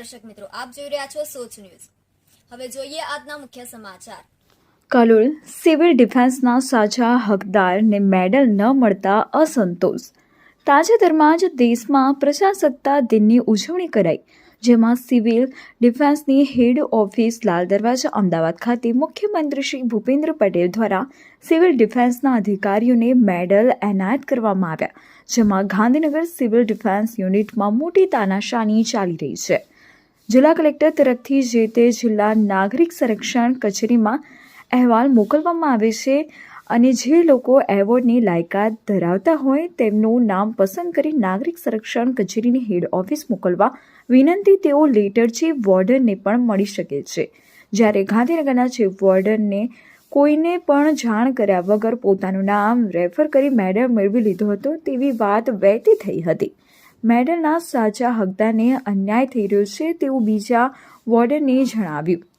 દર્શક મિત્રો, આપ જોઈ રહ્યા છો સોચ ન્યૂઝ. હવે જોઈએ આજના મુખ્ય સમાચાર. કલોલ સિવિલ ડિફેન્સના સાચા હકદારને મેડલ ન મળતા અસંતોષ. તાજેતરમાં જ દેશમાં પ્રજાસત્તા દિનની ઉજવણી કરાઈ, જેમાં સિવિલ ડિફેન્સની હેડ ઓફિસ લાલ દરવાજા, અમદાવાદ ખાતે મુખ્યમંત્રી શ્રી ભૂપેન્દ્ર પટેલ દ્વારા સિવિલ ડિફેન્સના અધિકારીઓને મેડલ એનાયત કરવામાં આવ્યા, જેમાં ગાંધીનગર સિવિલ ડિફેન્સ યુનિટમાં મોટી તાનાશાની ચાલી રહી છે. જિલ્લા કલેક્ટર તરફથી જે તે જિલ્લા નાગરિક સંરક્ષણ કચેરીમાં અહેવાલ મોકલવામાં આવે છે અને જે લોકો એવોર્ડની લાયકાત ધરાવતા હોય તેમનું નામ પસંદ કરી નાગરિક સંરક્ષણ કચેરીની હેડ ઓફિસ મોકલવા વિનંતી તેઓ લેટર ચીફ વોર્ડનને પણ મળી શકે છે. જ્યારે ગાંધીનગરના ચીફ વોર્ડનને કોઈને પણ જાણ કર્યા વગર પોતાનું નામ રેફર કરી મેડલ મેળવી લીધો હતો તેવી વાત વહેતી થઈ હતી. મેડલના સાચા હકદારને અન્યાય થઈ રહ્યો છે તેવું બીજા વોર્ડને જણાવ્યું.